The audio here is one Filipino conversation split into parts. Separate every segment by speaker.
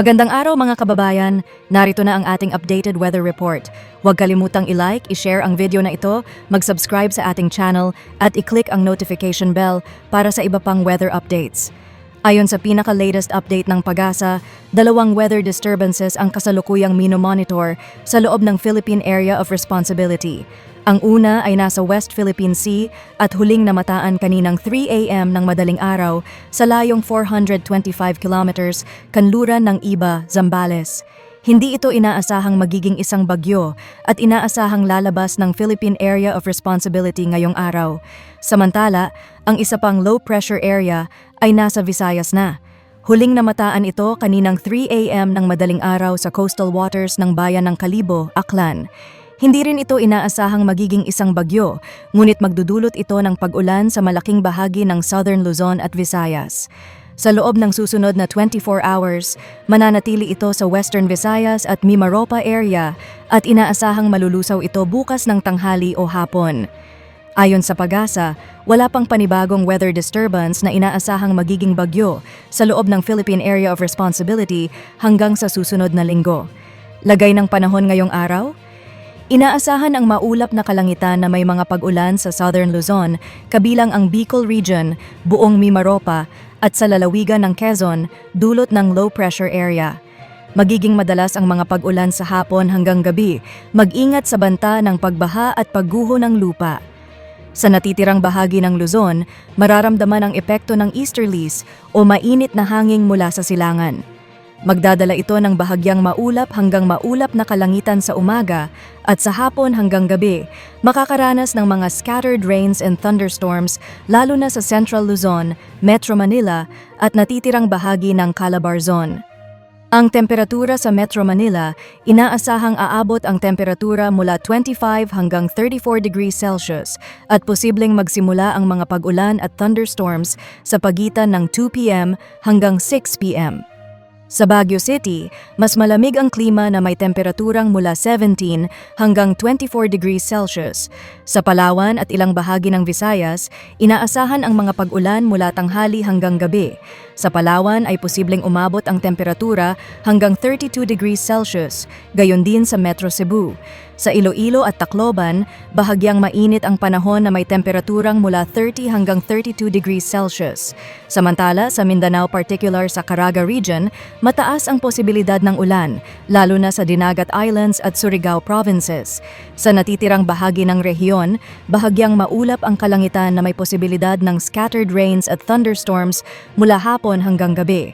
Speaker 1: Magandang araw mga kababayan, narito na ang ating updated weather report. Huwag kalimutang i-like, i-share ang video na ito, mag-subscribe sa ating channel at i-click ang notification bell para sa iba pang weather updates. Ayon sa pinaka-latest update ng PAGASA, dalawang weather disturbances ang kasalukuyang minomonitor sa loob ng Philippine Area of Responsibility. Ang una ay nasa West Philippine Sea at huling namataan kaninang 3 a.m. ng madaling araw sa layong 425 kilometers kanluran ng Iba, Zambales. Hindi ito inaasahang magiging isang bagyo at inaasahang lalabas ng Philippine Area of Responsibility ngayong araw. Samantala, ang isa pang low pressure area ay nasa Visayas na. Huling namataan ito kaninang 3 a.m. ng madaling araw sa coastal waters ng bayan ng Kalibo, Aklan. Hindi rin ito inaasahang magiging isang bagyo, ngunit magdudulot ito ng pag-ulan sa malaking bahagi ng Southern Luzon at Visayas. Sa loob ng susunod na 24 hours, mananatili ito sa Western Visayas at Mimaropa area at inaasahang malulusaw ito bukas ng tanghali o hapon. Ayon sa pag-asa, wala pang panibagong weather disturbance na inaasahang magiging bagyo sa loob ng Philippine Area of Responsibility hanggang sa susunod na linggo. Lagay ng panahon ngayong araw? Inaasahan ang maulap na kalangitan na may mga pag-ulan sa Southern Luzon, kabilang ang Bicol Region, buong Mimaropa, at sa lalawigan ng Quezon, dulot ng low pressure area. Magiging madalas ang mga pag-ulan sa hapon hanggang gabi, mag-ingat sa banta ng pagbaha at pagguho ng lupa. Sa natitirang bahagi ng Luzon, mararamdaman ang epekto ng easterlies o mainit na hangin mula sa silangan. Magdadala ito ng bahagyang maulap hanggang maulap na kalangitan sa umaga at sa hapon hanggang gabi, makakaranas ng mga scattered rains and thunderstorms lalo na sa Central Luzon, Metro Manila at natitirang bahagi ng Calabar Zone. Ang temperatura sa Metro Manila, inaasahang aabot ang temperatura mula 25 hanggang 34 degrees Celsius at posibleng magsimula ang mga pag-ulan at thunderstorms sa pagitan ng 2 p.m. hanggang 6 p.m. Sa Baguio City, mas malamig ang klima na may temperaturang mula 17 hanggang 24 degrees Celsius. Sa Palawan at ilang bahagi ng Visayas, inaasahan ang mga pag-ulan mula tanghali hanggang gabi. Sa Palawan ay posibleng umabot ang temperatura hanggang 32 degrees Celsius, gayon din sa Metro Cebu. Sa Iloilo at Tacloban, bahagyang mainit ang panahon na may temperaturang mula 30 hanggang 32 degrees Celsius. Samantala, sa Mindanao particular sa Caraga region, mataas ang posibilidad ng ulan, lalo na sa Dinagat Islands at Surigao provinces. Sa natitirang bahagi ng rehiyon, bahagyang maulap ang kalangitan na may posibilidad ng scattered rains at thunderstorms mula hapon hanggang gabi.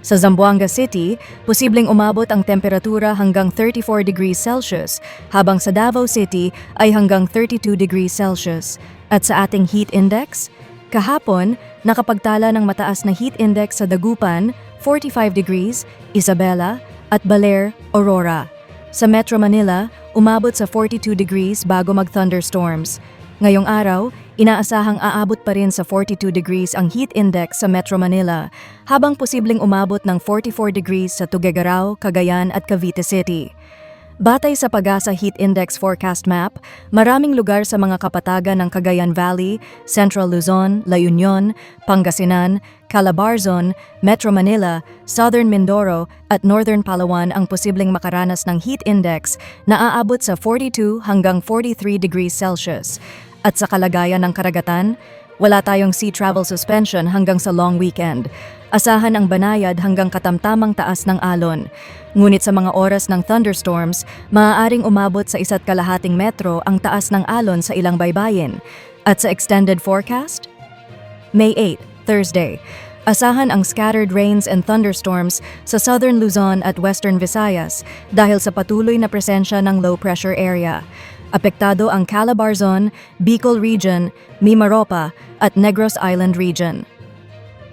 Speaker 1: Sa Zamboanga City, posibleng umabot ang temperatura hanggang 34 degrees Celsius, habang sa Davao City ay hanggang 32 degrees Celsius. At sa ating heat index, kahapon, nakapagtala ng mataas na heat index sa Dagupan, 45 degrees, Isabela, at Baler, Aurora. Sa Metro Manila, umabot sa 42 degrees bago mag-thunderstorms. Ngayong araw, inaasahang aabot pa rin sa 42 degrees ang heat index sa Metro Manila, habang posibleng umabot ng 44 degrees sa Tuguegarao, Cagayan at Cavite City. Batay sa Pagasa Heat Index Forecast Map, maraming lugar sa mga kapatagan ng Cagayan Valley, Central Luzon, La Union, Pangasinan, Calabarzon, Metro Manila, Southern Mindoro at Northern Palawan ang posibleng makaranas ng heat index na aabot sa 42 hanggang 43 degrees Celsius. At sa kalagayan ng karagatan, wala tayong sea travel suspension hanggang sa long weekend. Asahan ang banayad hanggang katamtamang taas ng alon. Ngunit sa mga oras ng thunderstorms, maaaring umabot sa isa't kalahating metro ang taas ng alon sa ilang baybayin. At sa extended forecast? May 8, Thursday. Asahan ang scattered rains and thunderstorms sa southern Luzon at western Visayas dahil sa patuloy na presensya ng low pressure area. Apektado ang Calabarzon, Bicol Region, Mimaropa at Negros Island Region.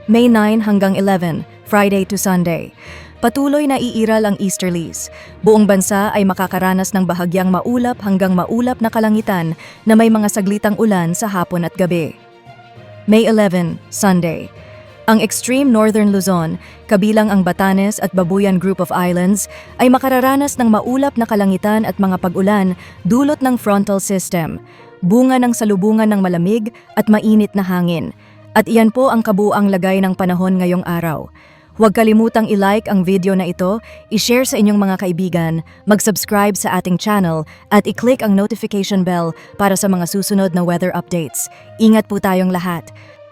Speaker 1: May 9 hanggang 11, Friday to Sunday. Patuloy na iiral ang easterlies. Buong bansa ay makakaranas ng bahagyang maulap hanggang maulap na kalangitan na may mga saglitang ulan sa hapon at gabi. May 11, Sunday. Ang extreme northern Luzon, kabilang ang Batanes at Babuyan Group of Islands, ay makararanas ng maulap na kalangitan at mga pag-ulan dulot ng frontal system, bunga ng salubungan ng malamig at mainit na hangin. At iyan po ang kabuang lagay ng panahon ngayong araw. Huwag kalimutang i-like ang video na ito, i-share sa inyong mga kaibigan, mag-subscribe sa ating channel, at i-click ang notification bell para sa mga susunod na weather updates. Ingat po tayong lahat.